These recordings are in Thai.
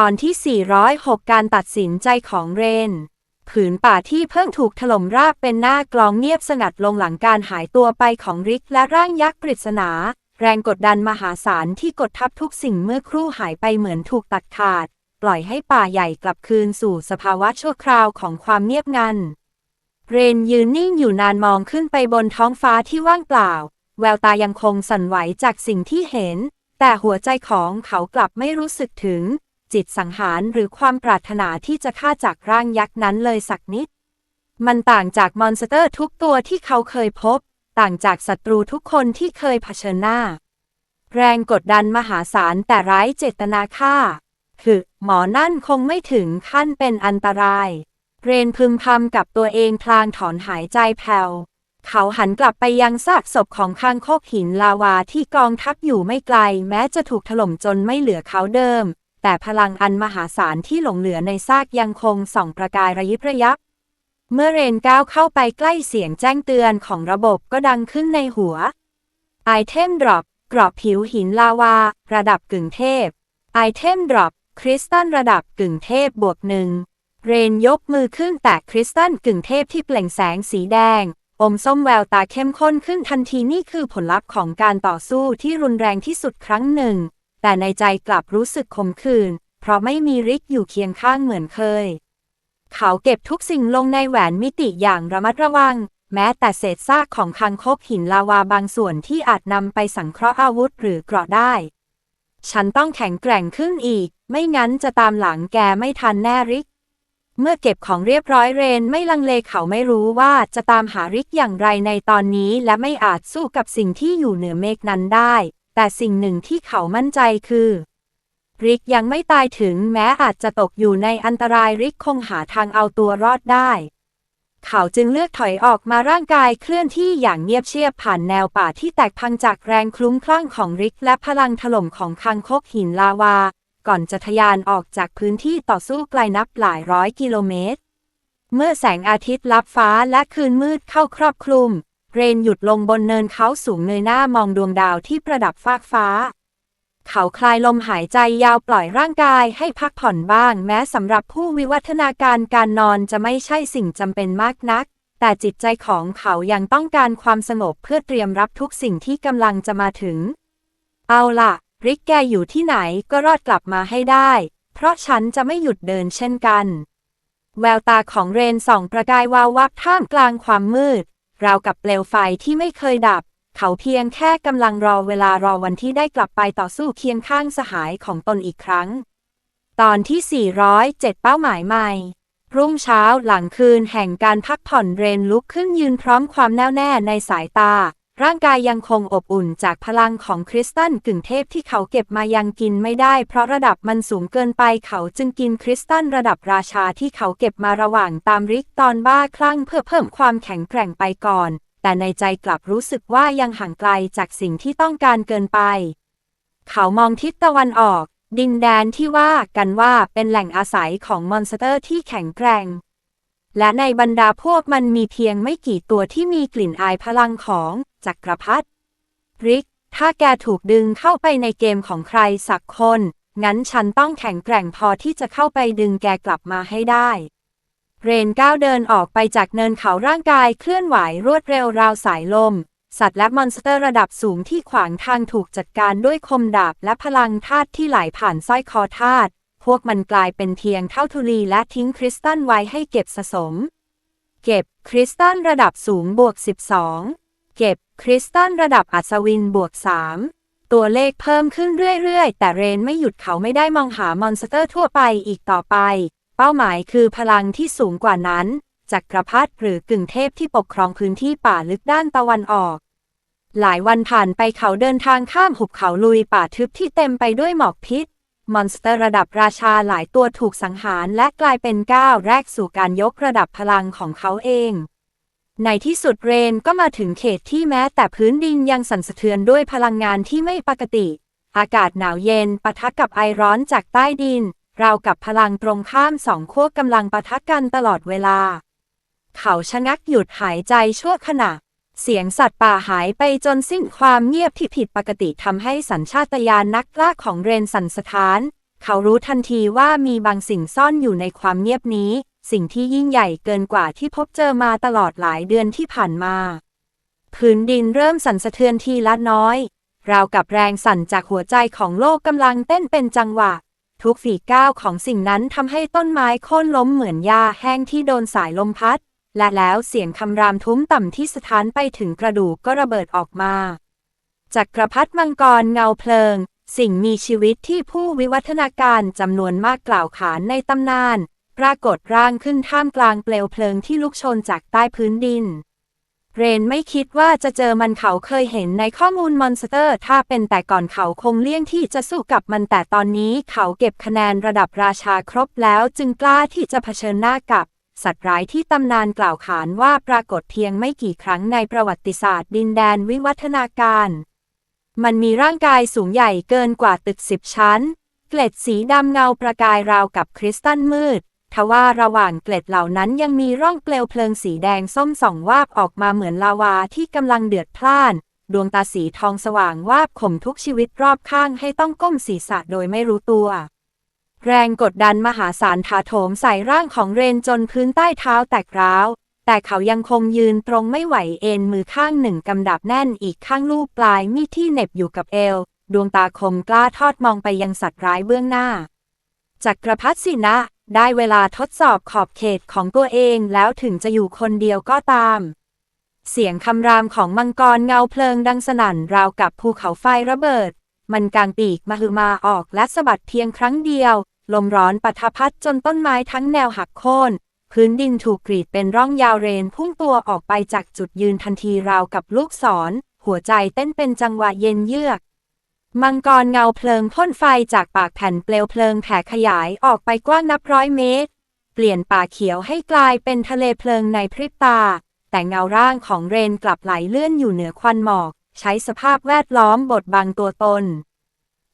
ตอนที่ 406 การตัดสินใจของเรน ผืนป่าที่เพิ่งถูกถล่มราบเป็นหน้ากลองเงียบสงัดลงหลังการหายตัวไปของริกและร่างยักษ์ปริศนา แรงกดดันมหาศาลที่กดทับทุกสิ่งเมื่อครู่หายไปเหมือนถูกตัดขาด ปล่อยให้ป่าใหญ่กลับคืนสู่สภาวะชั่วคราวของความเงียบงัน เรนยืนนิ่งอยู่นานมองขึ้นไปบนท้องฟ้าที่ว่างเปล่า แววตายังคงสั่นไหวจากสิ่งที่เห็น แต่หัวใจของเขากลับไม่รู้สึกถึง จิตสังหารหรือความปรารถนาที่จะฆ่าจากร่างยักษ์นั้นเลยสักนิด มันต่างจากมอนสเตอร์ทุกตัวที่เขาเคยพบ ต่างจากศัตรูทุกคนที่เคยเผชิญหน้า แรงกดดันมหาศาลแต่ไร้เจตนาฆ่า คือหมอนั่นคงไม่ถึงขั้นเป็นอันตราย เรนพึมพำกับตัวเองพลางถอนหายใจแผ่วเขาหันกลับไปยังซากศพของคางคกหินลาวาที่กองทัพอยู่ไม่ไกล แม้จะถูกถล่มจนไม่เหลือเขาเดิม แต่พลังอันมหาศาลที่หลงเหลือในซากยังคงส่องประกายระยิบระยับ เมื่อเรนก้าวเข้าไปใกล้เสียงแจ้งเตือนของระบบก็ดังขึ้นในหัว ไอเทมดรอปกรอบผิวหินลาวา ระดับกึ่งเทพ ไอเทมดรอปคริสตัลระดับกึ่งเทพบวกหนึ่ง เรนยกมือขึ้นแตะคริสตัลกึ่งเทพที่เปล่งแสงสีแดง อมส้มแววตาเข้มข้นขึ้นทันทีนี่คือผลลัพธ์ของการต่อสู้ที่รุนแรงที่สุดครั้งหนึ่ง แต่ในใจกลับรู้สึกขมขื่นเพราะไม่มีริกอยู่เคียงข้างเหมือนเคย เขาเก็บทุกสิ่งลงในแหวนมิติอย่างระมัดระวัง แม้แต่เศษซากของคังคกหินลาวาบางส่วนที่อาจนำไปสังเคราะห์อาวุธหรือเกราะได้ ฉันต้องแข็งแกร่งขึ้นอีก ไม่งั้นจะตามหลังแกไม่ทันแน่ริกเมื่อเก็บของเรียบร้อยเรนไม่ลังเลเขาไม่รู้ว่าจะตามหาริกอย่างไรในตอนนี้และไม่อาจสู้กับสิ่งที่อยู่เหนือเมฆนั้นได้ แต่สิ่งหนึ่งที่เขามั่นใจคือริกยังไม่ตายถึงแม้อาจจะตกอยู่ในอันตรายริกคงหาทางเอาตัวรอดได้ เขาจึงเลือกถอยออกมาร่างกายเคลื่อนที่อย่างเงียบเชียบผ่านแนวป่าที่แตกพังจากแรงคลุ้มคลั่งของริกและพลังถล่มของคังคกหินลาวา ก่อนจะทะยานออกจากพื้นที่ต่อสู้ไกลนับหลายร้อยกิโลเมตร เมื่อแสงอาทิตย์ลับฟ้าและคืนมืดเข้าครอบคลุม เรนหยุดลงบนเนินเขาสูงเงยหน้ามองดวงดาวที่ประดับฟากฟ้า เขาคลายลมหายใจยาวปล่อยร่างกายให้พักผ่อนบ้าง แม้สำหรับผู้วิวัฒนาการการนอนจะไม่ใช่สิ่งจำเป็นมากนัก แต่จิตใจของเขายังต้องการความสงบเพื่อเตรียมรับทุกสิ่งที่กำลังจะมาถึง เอาล่ะ ริกแกอยู่ที่ไหนก็รอดกลับมาให้ได้ เพราะฉันจะไม่หยุดเดินเช่นกัน แววตาของเรนส่องประกายวาววับท่ามกลางความมืด ราวกับเปลวไฟที่ไม่เคยดับ เขาเพียงแค่กำลังรอเวลารอวันที่ได้กลับไปต่อสู้เคียงข้างสหายของตนอีกครั้ง ตอนที่ 407 เป้าหมายใหม่ รุ่งเช้าหลังคืนแห่งการพักผ่อนเรนลุกขึ้นยืนพร้อมความแน่วแน่ในสายตา ร่างกายยังคงอบอุ่นจากพลังของคริสตัลกึ่งเทพที่เขาเก็บมายังกินไม่ได้ เพราะระดับมันสูงเกินไปเขาจึงกินคริสตัลระดับราชาที่เขาเก็บมาระหว่างตามริกตอนบ้าคลั่งเพื่อเพิ่มความแข็งแกร่งไปก่อน แต่ในใจกลับรู้สึกว่ายังห่างไกลจากสิ่งที่ต้องการเกินไป เขามองทิศตะวันออก ดินแดนที่ว่ากันว่าเป็นแหล่งอาศัยของมอนสเตอร์ที่แข็งแกร่ง และในบรรดาพวกมันมีเพียงไม่กี่ตัวที่มีกลิ่นอายพลังของจักรพรรดิริก ถ้าแกถูกดึงเข้าไปในเกมของใครสักคน งั้นฉันต้องแข็งแกร่งพอที่จะเข้าไปดึงแกกลับมาให้ได้ เรนก้าวเดินออกไปจากเนินเขาร่างกายเคลื่อนไหวรวดเร็วราวสายลม สัตว์และมอนสเตอร์ระดับสูงที่ขวางทางถูกจัดการด้วยคมดาบและพลังธาตุที่ไหลผ่านสร้อยคอธาตุ พวกมันกลายเป็นเพียงเท่าทุลีและทิ้งคริสตัลไว้ให้เก็บสะสม เก็บคริสตัลระดับสูงบวก 12 เก็บคริสตัลระดับอัศวินบวก 3 ตัวเลขเพิ่มขึ้นเรื่อยๆ แต่เรนไม่หยุดเขาไม่ได้มองหามอนสเตอร์ทั่วไปอีกต่อไป เป้าหมายคือพลังที่สูงกว่านั้นจักรพรรดิหรือกึ่งเทพที่ปกครองพื้นที่ป่าลึกด้านตะวันออก หลายวันผ่านไปเขาเดินทางข้ามหุบเขาลุยป่าทึบที่เต็มไปด้วยหมอกพิษ มอนสเตอร์ระดับราชาหลายตัวถูกสังหารและกลายเป็นก้าวแรกสู่การยกระดับพลังของเขาเอง ในที่สุดเรนก็มาถึงเขตที่แม้แต่พื้นดินยังสั่นสะเทือนด้วยพลังงานที่ไม่ปกติ อากาศหนาวเย็นปะทะกับไอร้อนจากใต้ดิน ราวกับพลังตรงข้ามสองขั้วกำลังปะทะกันตลอดเวลา เขาชะงักหยุดหายใจชั่วขณะ เสียงสัตว์ป่าหายไปจนสิ้นความเงียบที่ผิดปกติทำให้สัญชาตญาณนักล่าของเรนสันสถาน เขารู้ทันทีว่ามีบางสิ่งซ่อนอยู่ในความเงียบนี้ สิ่งที่ยิ่งใหญ่เกินกว่าที่พบเจอมาตลอดหลายเดือนที่ผ่านมาพื้นดินเริ่มสั่นสะเทือนทีละน้อย ราวกับแรงสั่นจากหัวใจของโลกกำลังเต้นเป็นจังหวะ ทุกฝีก้าวของสิ่งนั้นทำให้ต้นไม้โค่นล้มเหมือนหญ้าแห้งที่โดนสายลมพัด และแล้วเสียงคำรามทุ้มต่ำที่สถานไปถึงกระดูกก็ระเบิดออกมาจักรพรรดิมังกรเงาเพลิง สิ่งมีชีวิตที่ผู้วิวัฒนาการจำนวนมากกล่าวขานในตำนาน ปรากฏร่างขึ้นท่ามกลางเปลวเพลิงที่ลุกโชนจากใต้พื้นดิน เรนไม่คิดว่าจะเจอมันเขาเคยเห็นในข้อมูลมอนสเตอร์ ถ้าเป็นแต่ก่อนเขาคงเลี่ยงที่จะสู้กับมันแต่ตอนนี้เขาเก็บคะแนนระดับราชาครบแล้วจึงกล้าที่จะเผชิญหน้ากับ สัตว์ร้ายที่ตำนานกล่าวขานว่าปรากฏเพียงไม่กี่ครั้งในประวัติศาสตร์ดินแดนวิวัฒนาการ มันมีร่างกายสูงใหญ่เกินกว่าตึกสิบชั้น เกล็ดสีดำเงาประกายราวกับคริสตัลมืดทว่าระหว่างเกล็ดเหล่านั้นยังมีร่องเปลวเพลิงสีแดงส้มส่องวาบออกมาเหมือนลาวาที่กำลังเดือดพล่าน ดวงตาสีทองสว่างวาบข่มทุกชีวิตรอบข้างให้ต้องก้มศีรษะโดยไม่รู้ตัว แรงกดดันมหาศาลถาโถมใส่ร่างของเรนจนพื้นใต้เท้าแตกร้าว แต่เขายังคงยืนตรงไม่ไหวเอ็นมือข้างหนึ่งกำดับแน่นอีกข้างลูบปลายมีดที่เหน็บอยู่กับเอว ดวงตาคมกล้าทอดมองไปยังสัตว์ร้ายเบื้องหน้า จักรพรรดิสินะ ได้เวลาทดสอบขอบเขตของตัวเองแล้วถึงจะอยู่คนเดียวก็ตาม เสียงคำรามของมังกรเงาเพลิงดังสนั่นราวกับภูเขาไฟระเบิด มันกางปีกมาหือมาออกและสะบัดเพียงครั้งเดียว ลมร้อนปะทะพัดจนต้นไม้ทั้งแนวหักโค่น พื้นดินถูกกรีดเป็นร่องยาวเรนพุ่งตัวออกไปจากจุดยืนทันทีราวกับลูกศร หัวใจเต้นเป็นจังหวะเย็นเยือก มังกรเงาเพลิงพ่นไฟจากปากแผ่นเปลวเพลิงแผ่ขยายออกไปกว้างนับร้อยเมตร เปลี่ยนป่าเขียวให้กลายเป็นทะเลเพลิงในพริบตา แต่เงาร่างของเรนกลับไหลเลื่อนอยู่เหนือควันหมอก ใช้สภาพแวดล้อมบดบังตัวตน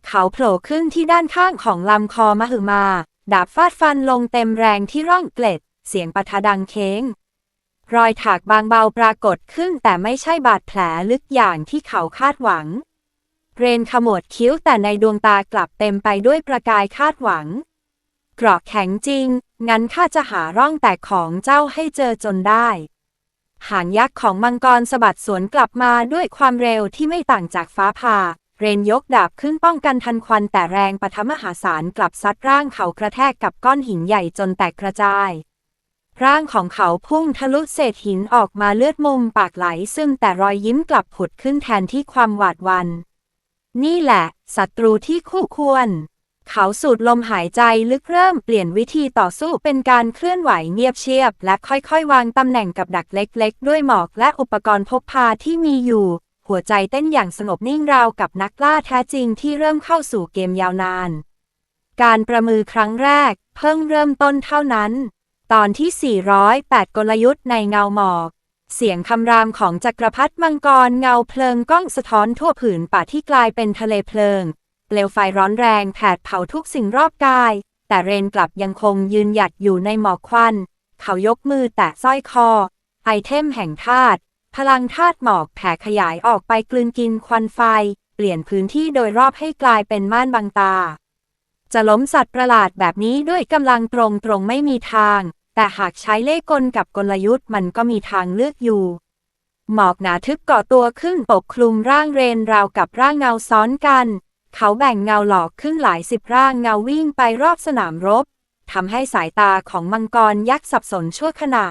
เขาโผล่ขึ้นที่ด้านข้างของลำคอมหึมา ดาบฟาดฟันลงเต็มแรงที่ร่องเกล็ด เสียงปะทะดังเค้ง รอยถากบางเบาปรากฏขึ้นแต่ไม่ใช่บาดแผลลึกอย่างที่เขาคาดหวัง เรนขมวดคิ้วแต่ในดวงตากลับเต็มไปด้วยประกายคาดหวังเกราะแข็งจริง งั้นข้าจะหาร่องแตกของเจ้าให้เจอจนได้ หางยักษ์ของมังกรสะบัดสวนกลับมาด้วยความเร็วที่ไม่ต่างจากฟ้าผ่า เรนยกดาบขึ้นป้องกันทันควันแต่แรงปะทะมหาศาลกลับซัดร่างเขากระแทกกับก้อนหินใหญ่จนแตกกระจาย ร่างของเขาพุ่งทะลุเศษหินออกมาเลือดมุมปากไหลซึ่งแต่รอยยิ้มกลับผุดขึ้นแทนที่ความหวาดวัน นี่แหละศัตรูที่คู่ควร เขาสูดลมหายใจลึกเริ่มเปลี่ยนวิธีต่อสู้เป็นการเคลื่อนไหวเงียบเชียบ และค่อยๆ วางตำแหน่งกับดักเล็ก ๆ ด้วยหมอกและอุปกรณ์พกพาที่มีอยู่ หัวใจเต้นอย่างสงบนิ่งราวกับนักล่าแท้จริงที่เริ่มเข้าสู่เกมยาวนาน การประมือครั้งแรก เพิ่งเริ่มต้นเท่านั้น ตอนที่ 408 กลยุทธ์ในเงาหมอก เสียงคำรามของจักรพรรดิมังกรเงาเพลิงก้องสะท้อนทั่วผืนป่าที่กลายเป็นทะเลเพลิง เปลวไฟร้อนแรงแผดเผาทุกสิ่งรอบกาย แต่เรนกลับยังคงยืนหยัดอยู่ในหมอกควัน เขายกมือแตะสร้อยคอ ไอเทมแห่งธาตุ พลังธาตุหมอกแผ่ขยายออกไปกลืนกินควันไฟ เปลี่ยนพื้นที่โดยรอบให้กลายเป็นม่านบังตา จะล้มสัตว์ประหลาดแบบนี้ด้วยกำลังตรงตรงๆไม่มีทาง แต่หากใช้เล่กลกับกลยุทธ์มันก็มีทางเลือกอยู่ หมอกหนาทึบก่อตัวขึ้นปกคลุมร่างเรนราวกับร่างเงาซ้อนกัน เขาแบ่งเงาหลอกขึ้นหลายสิบร่างเงาวิ่งไปรอบสนามรบทำให้สายตาของมังกรยักษ์สับสนชั่วขณะ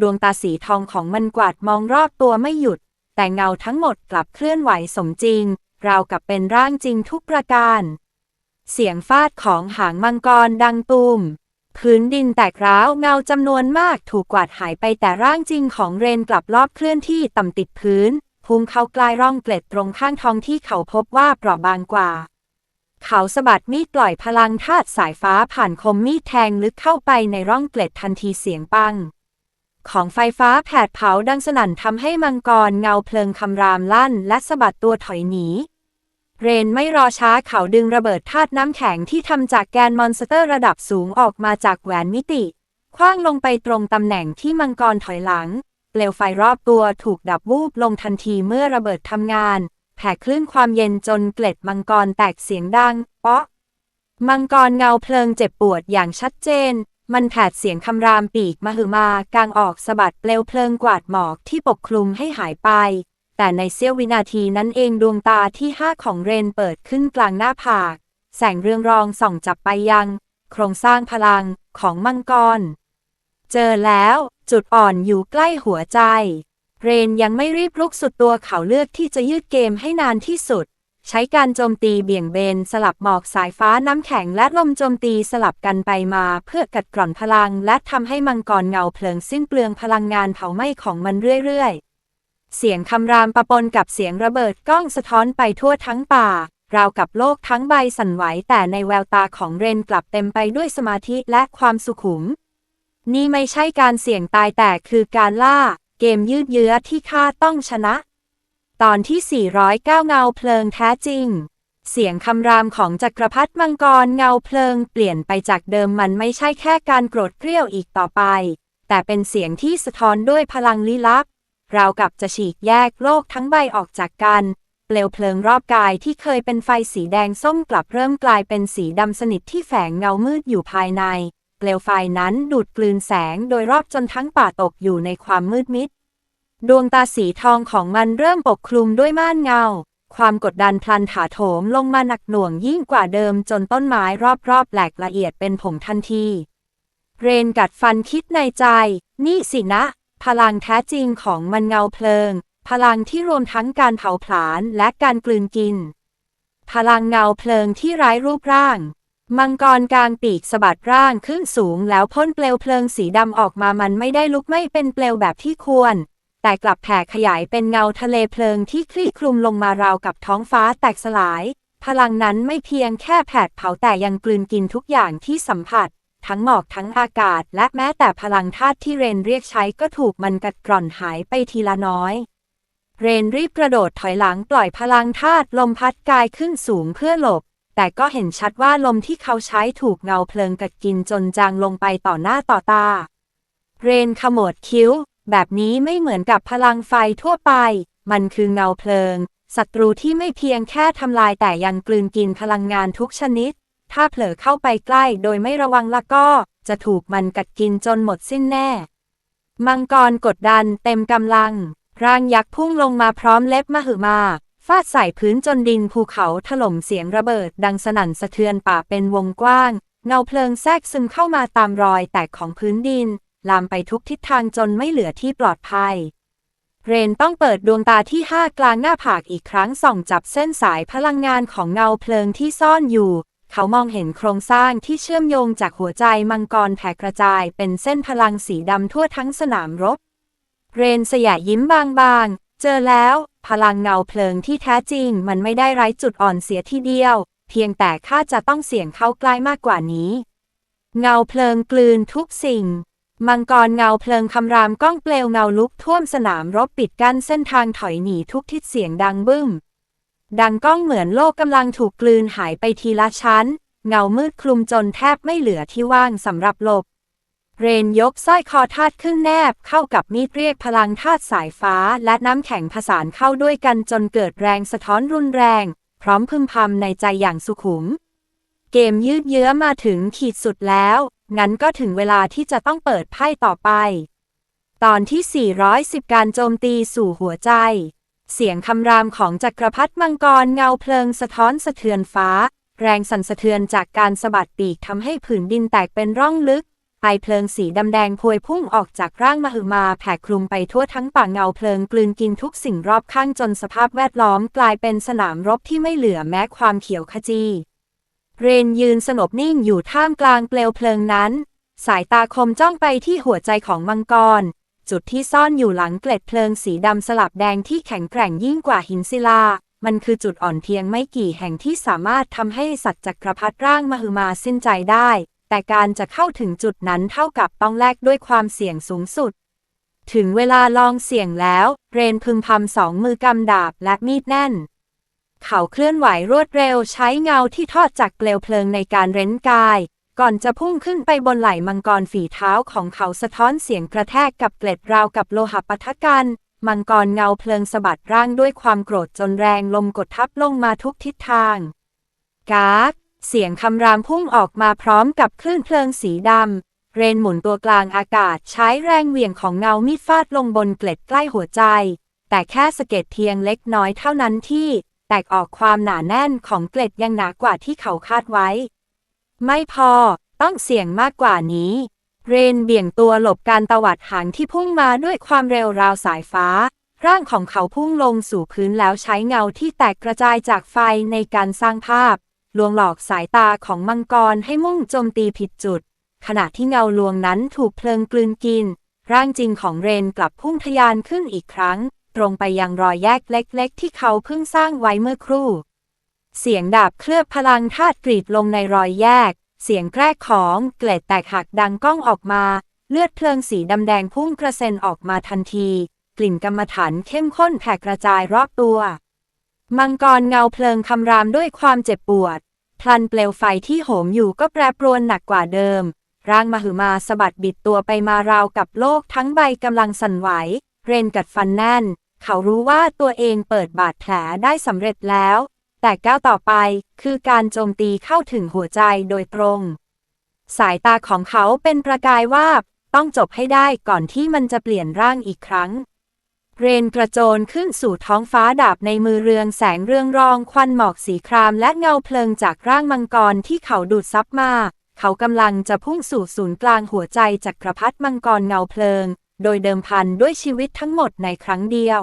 ดวงตาสีทองของมันกวาดมองรอบตัวไม่หยุด แต่เงาทั้งหมดกลับเคลื่อนไหวสมจริง ราวกับเป็นร่างจริงทุกประการ เสียงฟาดของหางมังกรดังตูมพื้นดินแตกร้าวเงาจำนวนมากถูกกวาดหายไปแต่ร่างจริงของเรนกลับรอบเคลื่อนที่ต่ำติดพื้นพุ่งเข้ากลายร่องเกล็ดตรงข้างท้องที่เขาพบว่าเปราะบางกว่า เขาสะบัดมีดปล่อยพลังธาตุสายฟ้าผ่านคมมีดแทงลึกเข้าไปในร่องเกล็ดทันทีเสียงปัง ของไฟฟ้าแผดเผาดังสนั่นทำให้มังกรเงาเพลิงคำรามลั่น และสะบัดตัวถอยหนี เรนไม่รอช้าเขาดึงระเบิดธาตุน้ำแข็งที่ทำจากแกนมอนสเตอร์ระดับสูงออกมาจากแหวนมิติ คว้างลงไปตรงตำแหน่งที่มังกรถอยหลัง เปลวไฟรอบตัวถูกดับวูบลงทันทีเมื่อระเบิดทำงาน แผ่คลื่นความเย็นจนเกล็ดมังกรแตกเสียงดัง เปาะ มังกรเงาเพลิงเจ็บปวดอย่างชัดเจน มันแผดเสียงคำรามปีกมหึมากางออกสะบัดเปลวเพลิงกวาดหมอกที่ปกคลุมให้หายไป แต่ในเสี้ยววินาทีนั้นเองดวงตาที่ห้าของเรนเปิดขึ้นกลางหน้าผาก แสงเรืองรองส่องจับไปยัง โครงสร้างพลังของมังกร เจอแล้วจุดอ่อนอยู่ใกล้หัวใจ เรนยังไม่รีบลุกสุดตัวเขาเลือกที่จะยืดเกมให้นานที่สุด ใช้การโจมตีเบี่ยงเบนสลับหมอกสายฟ้าน้ำแข็งและลมโจมตีสลับกันไปมาเพื่อกัดกร่อนพลัง และทำให้มังกรเงาเพลิงสิ้นเปลืองพลังงานเผาไหม้ของมันเรื่อยๆ เสียงคำรามปะปนกับเสียงระเบิดก้องสะท้อนไปทั่วทั้งป่าราวกับโลกทั้งใบสั่นไหวแต่ในแววตาของเรนกลับเต็มไปด้วยสมาธิและความสุขุม นี่ไม่ใช่การเสี่ยงตายแต่คือการล่า เกมยืดเยื้อที่ข้าต้องชนะ ตอนที่ 409 เงาเพลิงแท้จริง เสียงคำรามของจักรพรรดิมังกรเงาเพลิงเปลี่ยนไปจากเดิมมันไม่ใช่แค่การโกรธเกรี้ยวอีกต่อไป แต่เป็นเสียงที่สะท้อนด้วยพลังลี้ลับ ราวกับจะฉีกแยกโลกทั้งใบออกจากกัน เปลวเพลิงรอบกายที่เคยเป็นไฟสีแดงส้มกลับเริ่มกลายเป็นสีดำสนิทที่แฝงเงามืดอยู่ภายใน เปลวไฟนั้นดูดกลืนแสงโดยรอบจนทั้งป่าตกอยู่ในความมืดมิด ดวงตาสีทองของมันเริ่มปกคลุมด้วยม่านเงา ความกดดันพลันถาโถมลงมาหนักหน่วงยิ่งกว่าเดิมจนต้นไม้รอบๆแหลกละเอียดเป็นผงทันที เรนกัดฟันคิดในใจ นี่สินะ พลังแท้จริงของมันเงาเพลิง พลังที่รวมทั้งการเผาผลาญและการกลืนกิน พลังเงาเพลิงที่ร้ายรูปร่าง มังกรกลางปีกสะบัดร่างขึ้นสูงแล้วพ่นเปลวเพลิงสีดำออกมามันไม่ได้ลุกไม่เป็นเปลวแบบที่ควร แต่กลับแผ่ขยายเป็นเงาทะเลเพลิงที่คลี่คลุมลงมาราวกับท้องฟ้าแตกสลาย พลังนั้นไม่เพียงแค่แผดเผาแต่ยังกลืนกินทุกอย่างที่สัมผัส ทั้งหมอกทั้งอากาศ และแม้แต่พลังธาตุที่เรนเรียกใช้ก็ถูกมันกัดกร่อนหายไปทีละน้อย เรนรีบกระโดดถอยหลังปล่อยพลังธาตุลมพัดกายขึ้นสูงเพื่อหลบแต่ก็เห็นชัดว่าลมที่เขาใช้ถูกเงาเพลิงกัดกินจนจางลงไปต่อหน้าต่อตา เรนขมวดคิ้ว แบบนี้ไม่เหมือนกับพลังไฟทั่วไป มันคือเงาเพลิง ศัตรูที่ไม่เพียงแค่ทำลายแต่ยังกลืนกินพลังงานทุกชนิด ถ้าเผลอเข้าไปใกล้โดยไม่ระวังละก็ จะถูกมันกัดกินจนหมดสิ้นแน่ มังกรกดดันเต็มกำลัง ร่างยักษ์พุ่งลงมาพร้อมเล็บมหึมาฟาดใส่พื้นจนดินภูเขาถล่มเสียงระเบิดดังสนั่นสะเทือนป่าเป็นวงกว้าง เงาเพลิงแทรกซึมเข้ามาตามรอยแตกของพื้นดิน ลามไปทุกทิศทางจนไม่เหลือที่ปลอดภัย เรนต้องเปิดดวงตาที่ห้ากลางหน้าผากอีกครั้งส่องจับเส้นสายพลังงานของเงาเพลิงที่ซ่อนอยู่ เขามองเห็นโครงสร้างที่เชื่อมโยงจากหัวใจมังกรแผ่กระจายเป็นเส้นพลังสีดำทั่วทั้งสนามรบ เรนสยะยิ้มบางๆ เจอแล้ว พลังเงาเพลิงที่แท้จริง มันไม่ได้ไร้จุดอ่อนเสียทีเดียว เพียงแต่ข้าจะต้องเสี่ยงเข้าใกล้มากกว่านี้ เงาเพลิงกลืนทุกสิ่ง มังกรเงาเพลิงคำรามก้องเปลวเงาลุกท่วมสนามรบปิดกั้นเส้นทางถอยหนีทุกทิศเสียงดังบึ้ม ดังก้องเหมือนโลกกำลังถูกกลืนหายไปทีละชั้น เงามืดคลุมจนแทบไม่เหลือที่ว่างสำหรับหลบ เรนยกสร้อยคอธาตุขึ้นแนบเข้ากับมีดเรียกพลังธาตุสายฟ้าและน้ำแข็งผสานเข้าด้วยกันจนเกิดแรงสะท้อนรุนแรง พร้อมพึมพำในใจอย่างสุขุม เกมยืดเยื้อมาถึงขีดสุดแล้ว งั้นก็ถึงเวลาที่จะต้องเปิดไพ่ต่อไป ตอนที่ 410 การโจมตีสู่หัวใจ เสียงคำรามของจักรพรรดิมังกรเงาเพลิงสะท้อนสะเทือนฟ้า แรงสั่นสะเทือนจากการสะบัดปีกทำให้ผืนดินแตกเป็นร่องลึกไอเพลิงสีดำแดงพวยพุ่งออกจากร่างมหึมาแผ่คลุมไปทั่วทั้งป่าเงาเพลิงกลืนกินทุกสิ่งรอบข้างจนสภาพแวดล้อมกลายเป็นสนามรบที่ไม่เหลือแม้ความเขียวขจี เรนยืนสงบนิ่งอยู่ท่ามกลางเปลวเพลิงนั้น สายตาคมจ้องไปที่หัวใจของมังกร จุดที่ซ่อนอยู่หลังเกล็ดเพลิงสีดำสลับแดงที่แข็งแกร่งยิ่งกว่าหินศิลา มันคือจุดอ่อนเพียงไม่กี่แห่งที่สามารถทำให้สัตว์จักรพรรดิร่างมหึมาสิ้นใจได้ แต่การจะเข้าถึงจุดนั้นเท่ากับต้องแลกด้วยความเสี่ยงสูงสุดถึงเวลาลองเสี่ยงแล้ว เรนพึมพำสองมือกำดาบและมีดแน่น เขาเคลื่อนไหวรวดเร็วใช้เงาที่ทอดจากเปลวเพลิงในการเร้นกาย ก่อนจะพุ่งขึ้นไปบนไหล่มังกรฝีเท้าของเขาสะท้อนเสียงกระแทกกับเกล็ดราวกับโลหะปะทะกัน มังกรเงาเพลิงสะบัดร่างด้วยความโกรธจนแรงลมกดทับลงมาทุกทิศทาง กากเสียงคำรามพุ่งออกมาพร้อมกับคลื่นเพลิงสีดำ เรนหมุนตัวกลางอากาศใช้แรงเหวี่ยงของเงามีดฟาดลงบนเกล็ดใกล้หัวใจ แต่แค่สะเก็ดเพียงเล็กน้อยเท่านั้นที่ ตกออกความหนาแน่นของเกล็ดยังหนากว่าที่เขาคาดไว้ ไม่พอต้องเสี่ยงมากกว่านี้ เรนเบี่ยงตัวหลบการตวัดหางที่พุ่งมาด้วยความเร็วราวสายฟ้า ร่างของเขาพุ่งลงสู่พื้นแล้วใช้เงาที่แตกกระจายจากไฟในการสร้างภาพ ลวงหลอกสายตาของมังกรให้มุ่งโจมตีผิดจุด ขณะที่เงาลวงนั้นถูกเพลิงกลืนกิน ร่างจริงของเรนกลับพุ่งทะยานขึ้นอีกครั้ง ตรงไปยังรอยแยกเล็กๆ ที่เขาเพิ่งสร้างไว้เมื่อครู่ เสียงดาบเคลือบพลังธาตุกรีดลงในรอยแยก เสียงแกรกของเกล็ดแตกหักดังก้องออกมา เลือดเพลิงสีดำแดงพุ่งกระเซ็นออกมาทันที กลิ่นกรรมฐานเข้มข้นแผ่กระจายรอบตัว มังกรเงาเพลิงคำรามด้วยความเจ็บปวด พลันเปลวไฟที่โหมอยู่ก็แปรปรวนหนักกว่าเดิม ร่างมหึมาสะบัดบิดตัวไปมาราวกับโลกทั้งใบกำลังสั่นไหว เรนกัดฟันแน่น เขารู้ว่าตัวเองเปิดบาดแผลได้สำเร็จแล้ว แต่ก้าวต่อไปคือการโจมตีเข้าถึงหัวใจโดยตรง สายตาของเขาเป็นประกายวาบต้องจบให้ได้ก่อนที่มันจะเปลี่ยนร่างอีกครั้ง เรนกระโจนขึ้นสู่ท้องฟ้าดาบในมือเรืองแสงเรืองรองควันหมอกสีครามและเงาเพลิงจากร่างมังกรที่เขาดูดซับมา เขากำลังจะพุ่งสู่ศูนย์กลางหัวใจจักรพรรดิมังกรเงาเพลิง โดยเดิมพันด้วยชีวิตทั้งหมดในครั้งเดียว